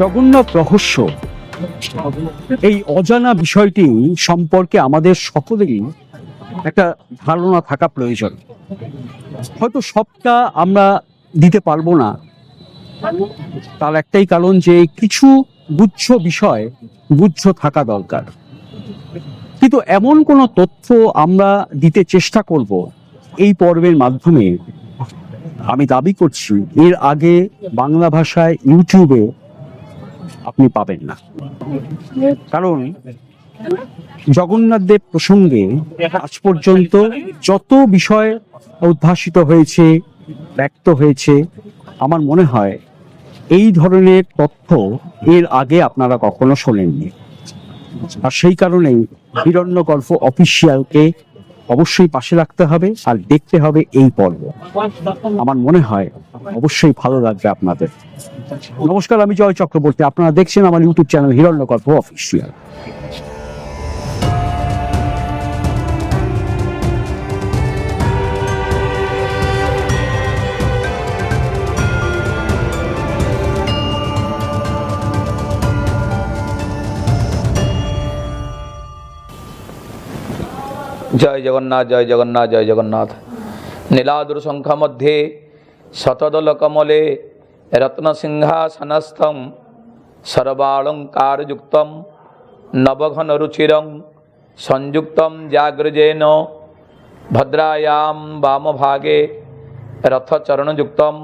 জগন্নাথ রহস্য। এই অজানা বিষয়টি সম্পর্কে আমাদের সকলেরই একটা ধারণা থাকা প্রয়োজন। হয়তো সবটা আমরা দিতে পারব না। তার একটাই কারণ যে কিছু গুচ্ছ বিষয়, গুচ্ছ থাকা দরকার। কিন্তু এমন কোনো তথ্য আমরা দিতে চেষ্টা করব এই পর্বের মাধ্যমে। আমি দাবি করছি, এর আগে বাংলা ভাষায় ইউটিউবে আপনি পাবেন না। কারণ জগন্নাথ দেব প্রসঙ্গে আজ পর্যন্ত যত বিষয় উদ্ভাসিত হয়েছে ব্যক্ত হয়েছে, আমার মনে হয় এই ধরনের তথ্য এর আগে আপনারা কখনো শোনেননি। আর সেই কারণেই হিরণ্যগল্প অফিসিয়ালকে অবশ্যই পাশে রাখতে হবে আর দেখতে হবে এই পর্ব। আমার মনে হয় অবশ্যই ভালো লাগবে আপনাদের। নমস্কার, আমি জয় চক্রবর্তী। আপনারা দেখছেন আমার ইউটিউব চ্যানেল হিরণ্যগল্প অফিসিয়াল। জয় জগন্নাথ জয় জগন্নাথ জয় জগন্নাথ নীলাদুর সংখ্যা মধ্যে শতদল কমলে রত্নসিংহাসনস্থম সর্বালঙ্কারযুক্তম নবঘন রুচিরং সংযুক্তম জাগ্রজেন ভদ্রায়াম বামভাগে রথচরণযুক্তম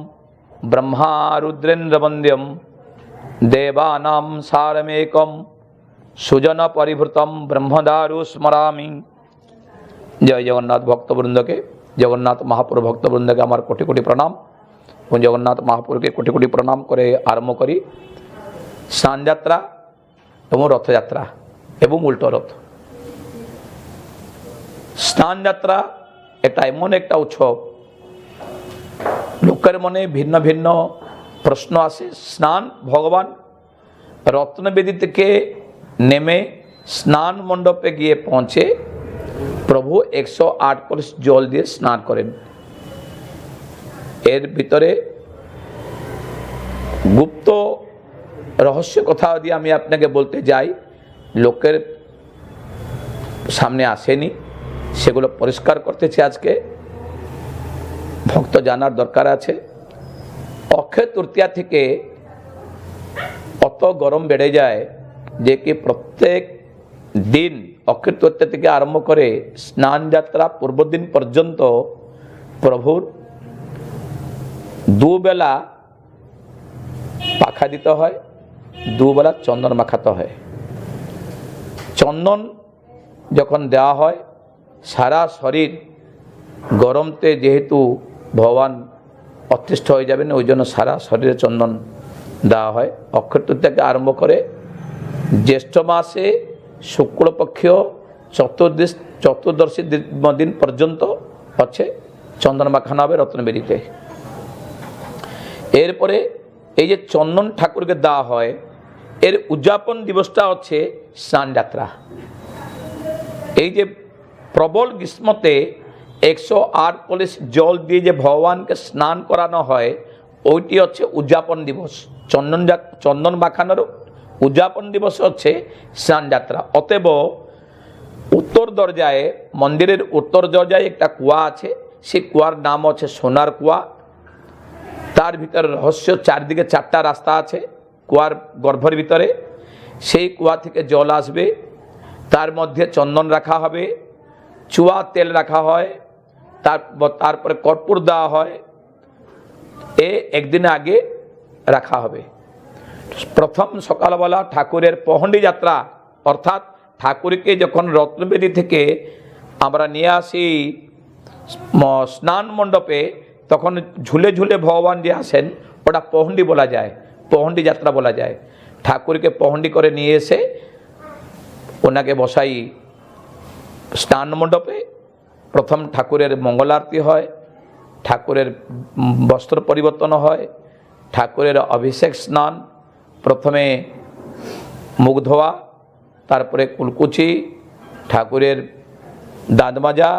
ব্রহ্মারুদ্রেন্দ্রবন্দ্যম দেবানাম সারমেকম সুজন পরিভূতম ব্রহ্মদারু স্মরামি জয় জগন্নাথ ভক্তবৃন্দকে, জগন্নাথ মহাপুর ভক্তবৃন্দকে আমার কোটি কোটি প্রণাম। এবং জগন্নাথ মহাপুরকে কোটি কোটি প্রণাম করে আরম্ভ করি। স্নানযাত্রা এবং রথযাত্রা এবং উল্টো রথ। স্নানযাত্রা একটা এমন একটা উৎসব। লোকের মনে ভিন্ন ভিন্ন প্রশ্ন আসে। স্নান, ভগবান রত্নবেদী থেকে নেমে স্নান মণ্ডপে গিয়ে পৌঁছে প্রভু একশো আট কলস জল দিয়ে স্নান করেন। এর ভিতরে গুপ্ত রহস্য কথা যদি আমি আপনাকে বলতে যাই, লোকের সামনে আসেনি, সেগুলো পরিষ্কার করতেছি আজকে। ভক্ত জানার দরকার আছে। অক্ষয় তৃতীয়া থেকে অত গরম বেড়ে যায় যে কি প্রত্যেক দিন অক্ষয় তৃতীয়া থেকে আরম্ভ করে স্নান যাত্রা পূর্বদিন পর্যন্ত প্রভুর দুবেলা পাখা দিতে হয়, দুবেলা চন্দন মাখাতে হয়। চন্দন যখন দেওয়া হয়, সারা শরীর গরমতে যেহেতু ভগবান অতিষ্ঠ হয়ে যাবেন, ওই জন্য সারা শরীরে চন্দন দেওয়া হয়। অক্ষয় তৃতীয়াকে আরম্ভ করে জ্যৈষ্ঠ মাসে শুক্লপক্ষ চতুর্দশ, চতুর্দশী দিন পর্যন্ত হচ্ছে চন্দন মাখানো হবে রত্নবেরিতে এরপরে এই যে চন্দন ঠাকুরকে দেওয়া হয়, এর উদযাপন দিবসটা হচ্ছে স্নান যাত্রা এই যে প্রবল গ্রীষ্মতে একশো আট কলিশ জল দিয়ে যে ভগবানকে স্নান করানো হয়, ওইটি হচ্ছে উদযাপন দিবস। চন্দন চন্দন মাখানোর উদযাপন দিবস হচ্ছে স্নান যাত্রা। অতএব উত্তর দরজায়, মন্দিরের উত্তর দরজায় একটা কুয়া আছে। সেই কুয়ার নাম হচ্ছে সোনার কুয়া। তার ভিতরে রহস্য, চারদিকে চারটা রাস্তা আছে কুয়ার গর্ভের ভিতরে। সেই কুয়া থেকে জল আসবে। তার মধ্যে চন্দন রাখা হবে। চুয়া তেল রাখা হয়। তার তারপরে কর্পূর দেওয়া হয়। এ একদিন আগে রাখা হবে। প্রথম সকালবেলা ঠাকুরের পহণ্ডি যাত্রা, অর্থাৎ ঠাকুরকে যখন রত্নবেদী থেকে আমরা নিয়ে আসি স্নান মণ্ডপে, তখন ঝুলে ঝুলে ভগবান যে আসেন, ওটা পহণ্ডি বলা যায়, পহণ্ডি যাত্রা বলা যায়। ঠাকুরকে পহণ্ডি করে নিয়ে এসে ওনাকে বসাই স্নান মণ্ডপে। প্রথম ঠাকুরের মঙ্গল আরতি হয়, ঠাকুরের বস্ত্র পরিবর্তন হয়, ঠাকুরের অভিষেক স্নান প্রথমে মুখ ধোয়া, তারপরে কুলকুচি, ঠাকুরের দাঁত মাজা,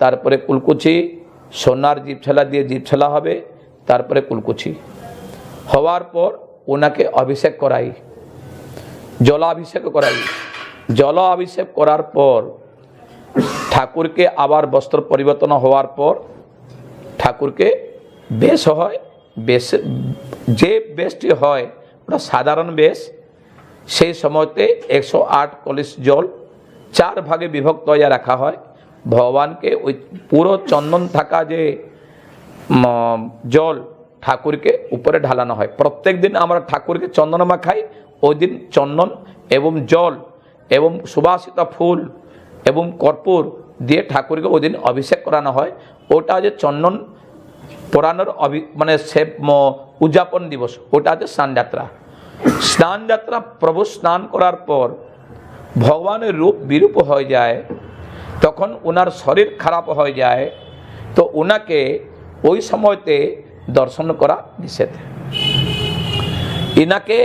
তারপরে কুলকুচি, সোনার জিপছালা দিয়ে জিপছালা হবে, তারপরে কুলকুচি। হওয়ার পর ওনাকে অভিষেক করাই, জলাভিষেক করাই। জল অভিষেক করার পর ঠাকুরকে আবার বস্ত্র পরিবর্তন হওয়ার পর ঠাকুরকে বেশ হয়, বেশ, যে বেশটি হয় ওটা সাধারণ বেশ। সেই সময়তে একশো আট কলিশ জল চার ভাগে বিভক্ত হয়ে রাখা হয়। ভগবানকে ওই পুরো চন্দন থাকা যে জল ঠাকুরকে উপরে ঢালানো হয়। প্রত্যেক দিন আমরা ঠাকুরকে চন্দন মাখাই ওই দিন চন্দন এবং জল এবং সুবাসিত ফুল এবং কর্পূর দিয়ে ঠাকুরকে ওই দিন অভিষেক করানো হয়। ওটা যে চন্দন পোড়ানোর অভি মানে সে উদযাপন দিবস ওটা আছে স্নানযাত্রা স্নানযাত্রা প্রভু স্নান করার পর ভগবানের রূপ বিরূপ হয়ে যায়, তখন ওনার শরীর খারাপ হয়ে যায়, তো ওনাকে ওই সময়তে দর্শন করা নিষেধ। ইনাকে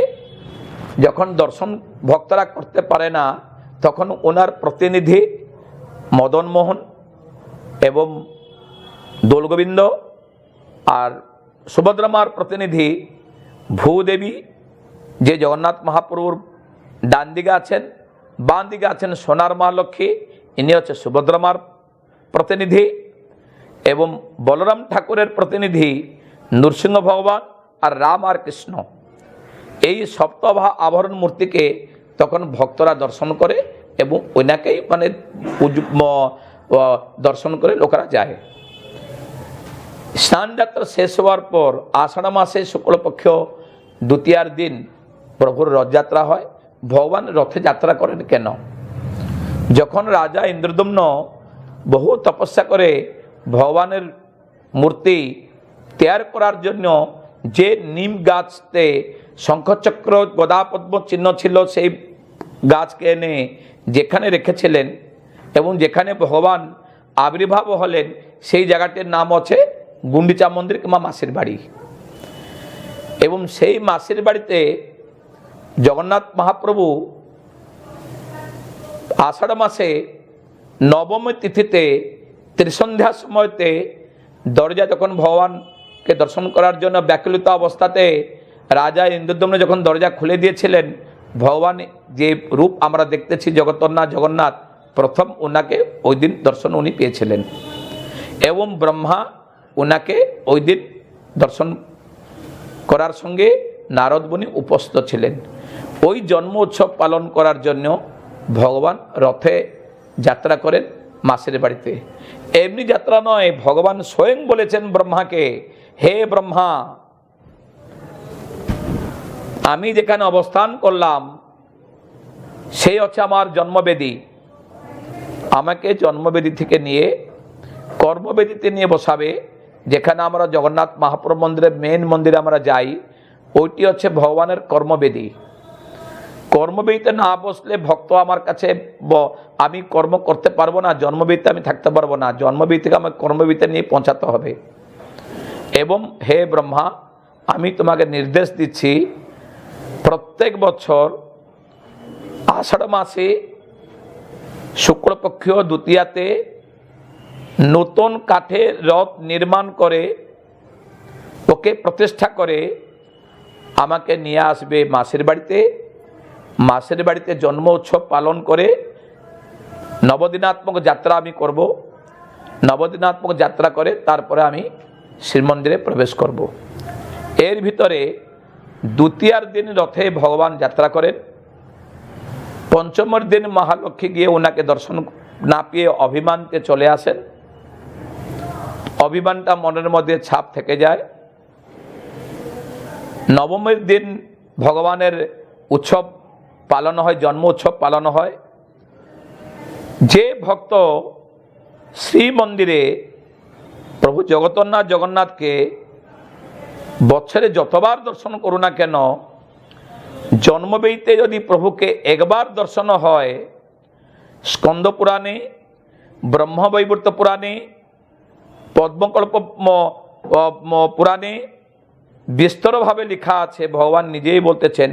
যখন দর্শন ভক্তরা করতে পারে না, তখন ওনার প্রতিনিধি মদন মোহন এবং দোলগোবিন্দ আর সুভদ্রমার প্রতিনিধি ভূদেবী, যে জগন্নাথ মহাপ্রভুর ডান দিকে আছেন বাম দিকে আছেন সোনার মা লক্ষ্মী, ইনি হচ্ছে সুভদ্রমার প্রতিনিধি এবং বলরাম ঠাকুরের প্রতিনিধি নৃসিংহ ভগবান আর রাম আর কৃষ্ণ। এই সপ্তভা আভরণ মূর্তিকে তখন ভক্তরা দর্শন করে এবং ওনাকেই মানে দর্শন করে লোকেরা যায়। স্নান যাত্রা শেষ হওয়ার পর আষাঢ় মাসে শুক্লপক্ষ দ্বিতীয়ার দিন প্রভুর রথযাত্রা হয়। ভগবান রথে যাত্রা করেন কেন? যখন রাজা ইন্দ্রদম্ন বহু তপস্যা করে ভগবানের মূর্তি তৈয়ার করার জন্য যে নিম গাছতে শঙ্খচক্র, গদাপদ্ম চিহ্ন ছিল সেই গাছকে এনে যেখানে রেখেছিলেন এবং যেখানে ভগবান আবির্ভাব হলেন, সেই জায়গাটির নাম হচ্ছে গুন্ডিচা মন্দির কিংবা মাসির বাড়ি। এবং সেই মাসির বাড়িতে জগন্নাথ মহাপ্রভু আষাঢ় মাসে নবমী তিথিতে ত্রিসন্ধ্যা সময়তে দরজা যখন ভগবানকে দর্শন করার জন্য ব্যাকুলিত অবস্থাতে রাজা ইন্দ্রদম্ন যখন দরজা খুলে দিয়েছিলেন, ভগবান যে রূপ আমরা দেখতেছি জগতন্নাথ জগন্নাথ, প্রথম ওনাকে ওই দিন দর্শন উনি পেয়েছিলেন। এবং ব্রহ্মা ওনাকে ওই দিন দর্শন করার সঙ্গে নারদ উপস্থিত ছিলেন। ওই জন্ম উৎসব পালন করার জন্য ভগবান রথে যাত্রা করেন মাসের বাড়িতে। এমনি যাত্রা নয়, ভগবান স্বয়ং বলেছেন ব্রহ্মাকে, হে ব্রহ্মা, আমি যেখানে অবস্থান করলাম, সেই হচ্ছে আমার জন্মবেদী। আমাকে জন্মবেদী থেকে নিয়ে, কর্মবেদীতে নিয়ে বসাবে যেখানে আমরা জগন্নাথ মহাপ্রভু মন্দিরের মেন মন্দিরে আমরা যাই, ওইটি হচ্ছে ভগবানের কর্মবেদী। কর্মবেদীতে না বসলে ভক্ত আমার কাছে আমি কর্ম করতে পারব না, জন্মবেদীতে আমি থাকতে পারব না জন্মবেদী থেকে আমাকে কর্মবেদীতে নিয়ে পৌঁছাতে হবে। এবং হে ব্রহ্মা, আমি তোমাকে নির্দেশ দিচ্ছি, প্রত্যেক বছর আষাঢ় মাসে শুক্লপক্ষ দ্বিতীয়াতে নতুন কাঠের রথ নির্মাণ করে, ওকে প্রতিষ্ঠা করে আমাকে নিয়ে আসবে মাসের বাড়িতে। মাসের বাড়িতে জন্ম উৎসব পালন করে নবদিনাত্মক যাত্রা আমি করব। নবদিনাত্মক যাত্রা করে তারপরে আমি শ্রীমন্দিরে প্রবেশ করব। এর ভিতরে দ্বিতীয়ার দিন রথে ভগবান যাত্রা করেন। পঞ্চমের দিন মহালক্ষ্মী গিয়ে ওনাকে দর্শন না পেয়ে অভিমানকে চলে আসেন। অভিমানটা মনের মধ্যে ছাপ থেকে যায়। নবমীর দিন ভগবানের উৎসব পালন হয়, জন্ম উৎসব পালন হয়। যে ভক্ত শ্রী মন্দিরে প্রভু জগন্নাথ, জগন্নাথকে বছরে যতবার দর্শন করু না কেন, জন্মবেইতে যদি প্রভুকে একবার দর্শন হয় স্কন্দ পুরাণে ব্রহ্মবৈবর্ত পুরাণে পদ্মকল্প পুরাণে বিস্তরভাবে লেখা আছে, ভগবান নিজেই বলতেছেন,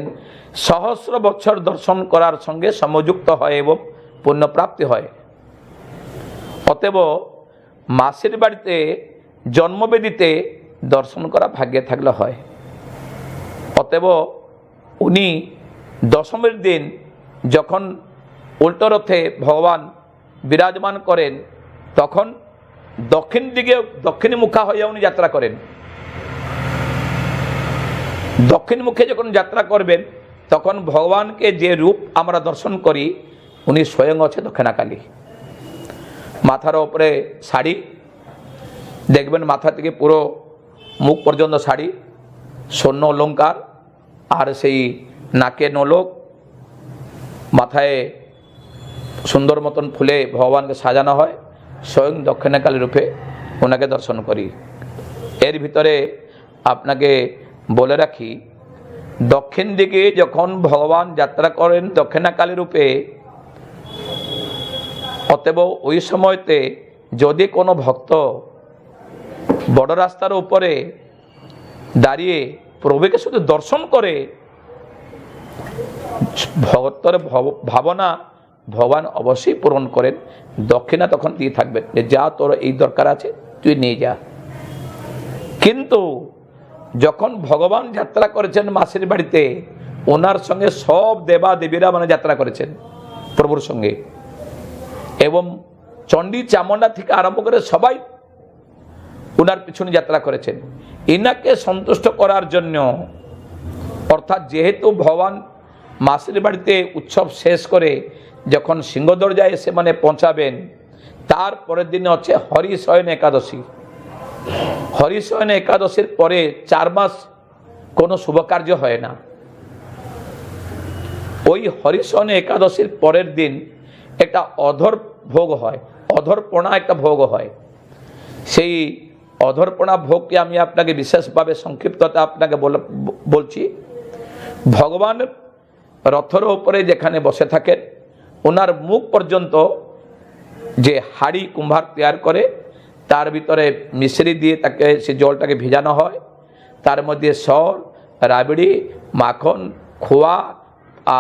সহস্র বছর দর্শন করার সঙ্গে সমযুক্ত হয় এবং পুণ্যপ্রাপ্তি হয়। অতএব মাসির বাড়িতে, জন্মবেদিতে দর্শন করা ভাগ্যে থাকলে হয়। অতএব উনি দশমীর দিন যখন উল্টো রথে ভগবান বিরাজমান করেন, তখন দক্ষিণ দিকে, দক্ষিণ মুখা হয়ে উনি যাত্রা করেন। দক্ষিণ মুখে যখন যাত্রা করবেন, তখন ভগবানকে যে রূপ আমরা দর্শন করি, উনি স্বয়ং আছে দক্ষিণাকালী। মাথার ওপরে শাড়ি, দেখবেন মাথা থেকে পুরো মুখ পর্যন্ত শাড়ি, স্বর্ণ অলঙ্কার, আর সেই নাকে নলক, মাথায় সুন্দর মতন ফুলে ভগবানকে সাজানো হয়। স্বয়ং দক্ষিণাকালী রূপে ওনাকে দর্শন করি। এর ভিতরে আপনাকে বলে রাখি, দক্ষিণ দিকে যখন ভগবান যাত্রা করেন দক্ষিণাকালী রূপে, অতএব ওই সময়তে যদি কোনো ভক্ত বড় রাস্তার উপরে দাঁড়িয়ে প্রভুকে শুধু দর্শন করে ভক্তর ভব- ভাবনা ভগবান অবশ্যই পূরণ করেন। দক্ষিণা তখন দিয়ে থাকবেন যে, যা তোর এই দরকার আছে, তুই নিয়ে যা। কিন্তু যখন ভগবান যাত্রা করেছেন মাসির বাড়িতে, ওনার সঙ্গে সব দেবা দেবীরা মানে যাত্রা করেছেন প্রভুর সঙ্গে। এবং চণ্ডী চামুন্ডা থেকে আরম্ভ করে সবাই ওনার পিছনে যাত্রা করেছেন। ইনাকে সন্তুষ্ট করার জন্য, অর্থাৎ যেহেতু ভগবান মাসির বাড়িতে উৎসব শেষ করে যখন সিংহদরজায় এসে মানে পৌঁছাবেন, তার পরের দিনে হচ্ছে হরিশয়ন একাদশী। হরিশয়ন একাদশীর পরে চার মাস কোনো শুভ কার্য হয় না। ওই হরিশয়ন একাদশীর পরের দিন একটা অধর ভোগ হয়, অধরপণা একটা ভোগ হয়। সেই অধরপণা ভোগকে আমি আপনাকে বিশেষভাবে সংক্ষিপ্ততা আপনাকে বল- বলছি। ভগবান রথের ওপরে যেখানে বসে থাকেন ওনার মুখ পর্যন্ত যে হাড়ি কুম্ভার তৈয়ার করে, তার ভিতরে মিশ্রি দিয়ে তাকে, সে জলটাকে ভিজানো হয়। তার মধ্যে সর রাবড়ি, মাখন, খোয়া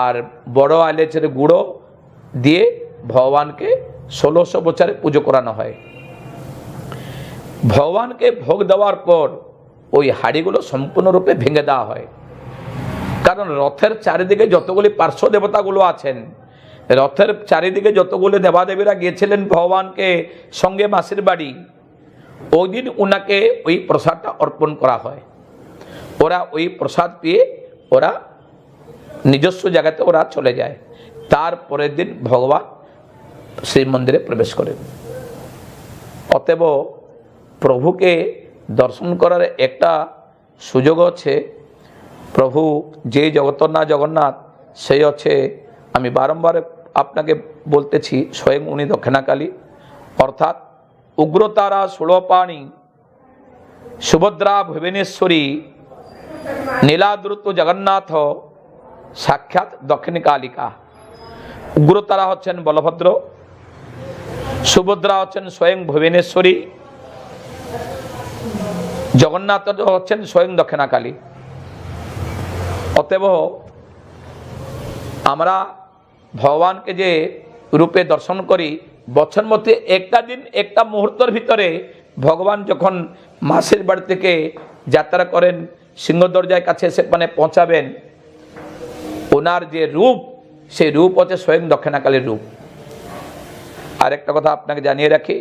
আর বড় আলেচের গুঁড়ো দিয়ে ভগবানকে ষোলোশো বছরে পুজো করানো হয়। ভগবানকে ভোগ দেওয়ার পর ওই হাড়িগুলো সম্পূর্ণরূপে ভেঙে দেওয়া হয়। কারণ রথের চারিদিকে যতগুলি পার্শ্ব দেবতাগুলো আছেন রথের চারিদিকে যতগুলো দেবাদেবীরা গিয়েছিলেন ভগবানকে, সঙ্গে মাসির বাড়ি, ওই দিন ওনাকে ওই প্রসাদটা অর্পণ করা হয়। ওরা ওই প্রসাদ পেয়ে ওরা নিজস্ব জায়গাতে ওরা চলে যায়। তারপরের দিন ভগবান সেই মন্দিরে প্রবেশ করেন। অতএব প্রভুকে দর্শন করার একটা সুযোগ আছে প্রভু যে জগতনা জগন্নাথ, সেই হচ্ছে আমি বারংবার আপনাকে বলতেছি, স্বয়ং উনি দক্ষিণাকালী। অর্থাৎ উগ্রতারা ষোলপাণী, সুভদ্রা ভুবনেশ্বরী, নীলাদ্রুত জগন্নাথ, সাক্ষাৎ দক্ষিণী কালিকা উগ্রতারা হচ্ছেন বলভদ্র, সুভদ্রা হচ্ছেন স্বয়ং ভুবনেশ্বরী, জগন্নাথ হচ্ছেন স্বয়ং দক্ষিণাকালী। অতএব আমরা ভগবানকে যে রূপে দর্শন করি, বছর মধ্যে একটা দিন, একটা মুহূর্তের ভিতরে ভগবান যখন মাসির বাড়ি থেকে যাত্রা করেন সিংহদরজার কাছে এসে মানে পৌঁছাবেন, ওনার যে রূপ, সেই রূপ হচ্ছে স্বয়ং দক্ষিণাকালীর রূপ। আর একটা কথা আপনাকে জানিয়ে রাখি,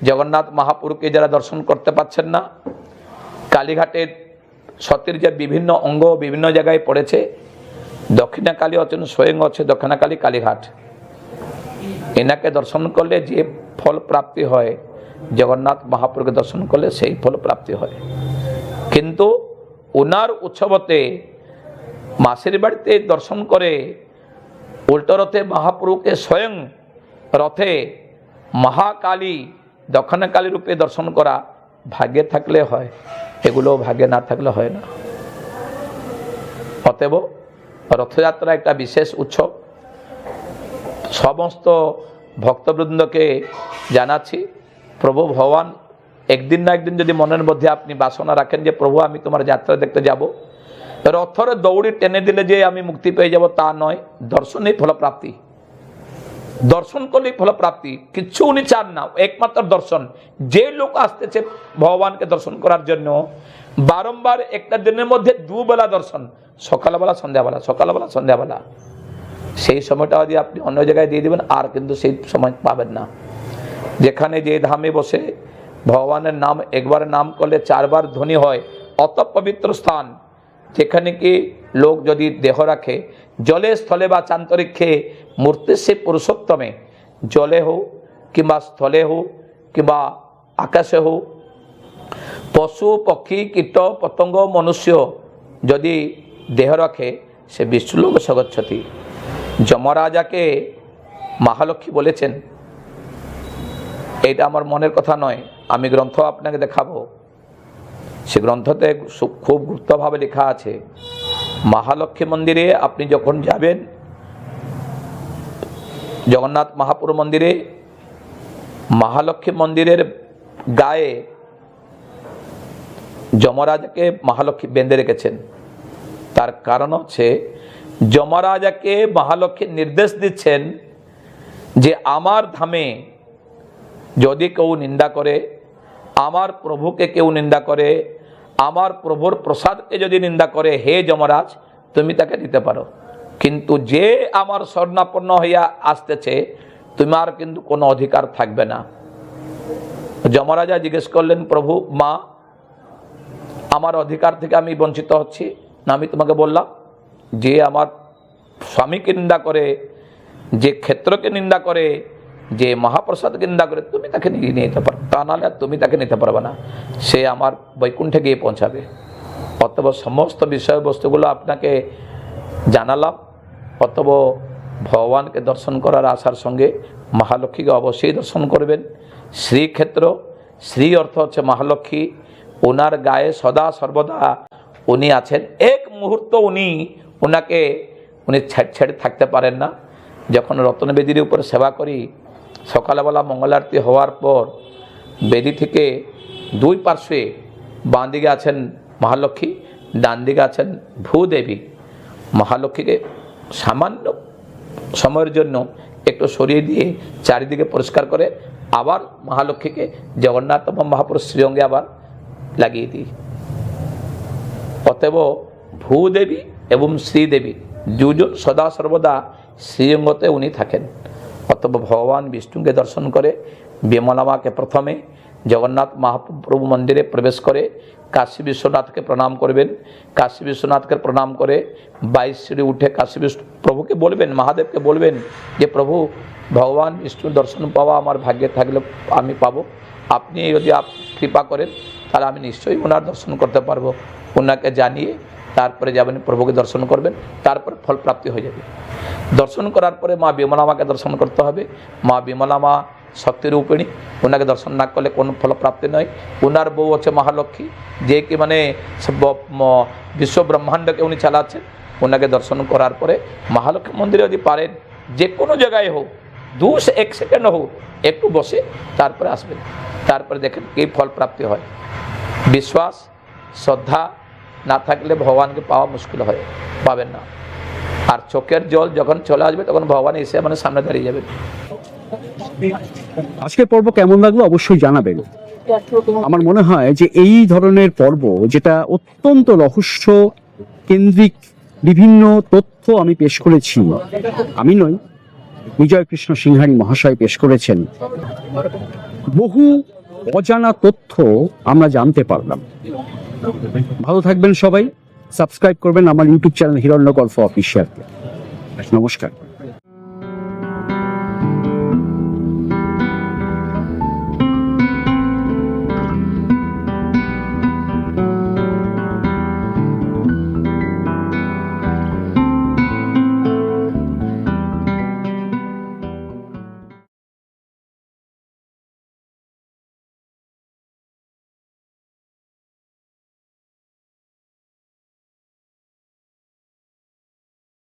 জগন্নাথ মহাপুরুকে যারা দর্শন করতে পারছেন না, কালীঘাটের সতীর যে বিভিন্ন অঙ্গ বিভিন্ন জায়গায় পড়েছে দক্ষিণাকালী হচ্ছেন স্বয়ং হচ্ছে দক্ষিণাকালী কালীঘাট। এনাকে দর্শন করলে যে ফল প্রাপ্তি হয়, জগন্নাথ মহাপুরকে দর্শন করলে সেই ফল প্রাপ্তি হয়। কিন্তু ওনার উৎসবতে মাসির বাড়িতে দর্শন করে উল্টো রথে মহাপুরুকে স্বয়ং রথে মহাকালী, দক্ষিণাকালী রূপে দর্শন করা ভাগ্যে থাকলে হয় এগুলো ভাগ্যে না থাকলে হয় না। অতএব রথযাত্রা একটা বিশেষ উৎসব। সমস্ত ভক্তবৃন্দকে জানাচ্ছি, প্রভু ভগবান, একদিন না একদিন যদি মনের মধ্যে আপনি বাসনা রাখেন যে, প্রভু, আমি তোমার যাত্রা দেখতে যাব। রথরে দৌড়ি টেনে দিলে যে আমি মুক্তি পেয়ে যাব, তা নয়। দর্শনেই ফলপ্রাপ্তি। দর্শন করলেই ফলপ্রাপ্তি। কিচ্ছু উনি চান না, একমাত্র দর্শন। যে লোক আসতেছে ভগবানকে দর্শন করার জন্য বারম্বার একটা দিনের মধ্যে দুবেলা দর্শন। সকালবেলা, সন্ধ্যাবেলা সকালবেলা, সন্ধ্যাবেলা। সেই সময়টা যদি আপনি অন্য জায়গায় দিয়ে দেবেন, আর কিন্তু সেই সময় পাবেন না। যেখানে যে ধামে বসে ভগবানের নাম, একবার নাম করলে চারবার ধ্বনি হয় অত পবিত্র স্থান। যেখানে কি লোক যদি দেহ রাখে, জলে, স্থলে বা চান্তরিক্ষে মূর্তি সে পুরুষোত্তমে, জলে হোক কিংবা স্থলে হোক কিংবা আকাশে হোক, পশু, পক্ষী, কীট, পতঙ্গ, মনুষ্য যদি দেহ রাখে সে বিষ্ণুলোক সগচ্ছতি যমরাজাকে মহালক্ষ্মী বলেছেন এটা আমার মনের কথা নয়, আমি গ্রন্থ আপনাকে দেখাবো। সে গ্রন্থতে খুব গুপ্তভাবে লেখা আছে, মহালক্ষ্মী মন্দিরে আপনি যখন যাবেন, জগন্নাথ মহাপুর মন্দিরে, মহালক্ষ্মী মন্দিরের গায়ে যমরাজাকে মহালক্ষ্মী বেঁধে রেখেছেন। তার কারণ হচ্ছে, যমরাজাকে মহালক্ষ্মী নির্দেশ দিচ্ছেন যে আমার ধামে যদি কেউ নিন্দা করে, আমার প্রভুকে কেউ নিন্দা করে, আমার প্রভুর প্রসাদকে যদি নিন্দা করে, হে যমরাজ, তুমি তাকে দিতে পারো। কিন্তু যে আমার স্বর্ণাপন্ন হইয়া আসতেছে তোমার কিন্তু কোনো অধিকার থাকবে না। যমরাজা জিজ্ঞেস করলেন, প্রভু, মা, আমার অধিকার থেকে আমি বঞ্চিত হচ্ছি? না, আমি তোমাকে বললাম যে আমার স্বামীকে নিন্দা করে, যে ক্ষেত্রকে নিন্দা করে, যে মহাপ্রসাদকে নিন্দা করে, তুমি তাকে নিয়ে নিতে পারো। তা নাহলে তুমি তাকে নিতে পারবে না। সে আমার বৈকুণ্ঠে গিয়ে পৌঁছাবে। অতব সমস্ত বিষয়বস্তুগুলো আপনাকে জানালাম। অতব ভগবানকে দর্শন করার আশার সঙ্গে মহালক্ষ্মীকে অবশ্যই দর্শন করবেন। শ্রীক্ষেত্র, শ্রী অর্থ হচ্ছে মহালক্ষ্মী। ওনার গায়ে সদা সর্বদা উনি আছেন। এক মুহূর্ত উনি ওনাকে উনি ছেড়ে ছেড়ে থাকতে পারেন না। যখন রত্নবেদির উপর সেবা করি, সকালবেলা মঙ্গলারতি হওয়ার পর বেদি থেকে দুই পার্শ্বে বাঁ দিকে আছেন মহালক্ষ্মী, ডান দিকে আছেন ভূদেবী। মহালক্ষ্মীকে সামান্য সময়ের জন্য একটু সরিয়ে দিয়ে চারিদিকে পরিষ্কার করে আবার মহালক্ষ্মীকে জগন্নাথ মহাপুরুষ শ্রীঅঙ্গে আবার লাগিয়ে দিই। অতএব ভূদেবী এবং শ্রীদেবী দুজন সদা সর্বদা শ্রীঅঙ্গতে উনি থাকেন। অতএব ভগবান বিষ্ণুকে দর্শন করে, বিমলামাকে প্রথমে, জগন্নাথ মহাপ্রভু মন্দিরে প্রবেশ করে, কাশী বিশ্বনাথকে প্রণাম করবেন। কাশী বিশ্বনাথকে প্রণাম করে, বাইশ সিঁড়ি উঠে কাশী বিষ্ণু প্রভুকে বলবেন, মহাদেবকে বলবেন যে, প্রভু, ভগবান বিষ্ণুর দর্শন পাওয়া আমার ভাগ্যে থাকলে আমি পাবো। আপনি যদি কৃপা করেন, তাহলে আমি নিশ্চয়ই ওনার দর্শন করতে পারব। ওনাকে জানিয়ে তারপরে যাবেন, প্রভুকে দর্শন করবেন, তারপরে ফল প্রাপ্তি হয়ে যাবে। দর্শন করার পরে মা বিমলামাকে দর্শন করতে হবে। মা বিমলামা শক্তিরূপিণী ওনাকে দর্শন না করলে কোনো ফলপ্রাপ্তি নয়। ওনার বউ হচ্ছে মহালক্ষ্মী, যে কি মানে বিশ্ব ব্রহ্মাণ্ডকে উনি চালাচ্ছেন। ওনাকে দর্শন করার পরে মহালক্ষ্মী মন্দিরে যদি পারেন, যে কোনো জায়গায় হোক দু এক সেকেন্ড হোক, একটু বসে তারপরে আসবেন। তারপরে দেখেন কী ফল প্রাপ্তি হয়। বিশ্বাস, শ্রদ্ধা না থাকলে ভগবানকে পাওয়া মুশকিল হয়, পাবেন না। আর চোখের জল যখন চলে আসবে, তখন ভগবান এসে মানে সামনে দাঁড়িয়ে যাবে। আজকের পর্ব কেমন লাগল অবশ্যই জানাবেন। আমার মনে হয় যে এই ধরনের পর্ব, যেটা অত্যন্ত রহস্য কেন্দ্রিক বিভিন্ন তথ্য আমি পেশ করেছি, আমি নই বিজয় কৃষ্ণ সিংহারি মহাশয় পেশ করেছেন, বহু অজানা তথ্য আমরা জানতে পারলাম। ভালো থাকবেন সবাই সাবস্ক্রাইব করবেন আমার ইউটিউব চ্যানেল হিরণ্যকল্প অফিসিয়ালকে। অফিসিয়াল নমস্কার।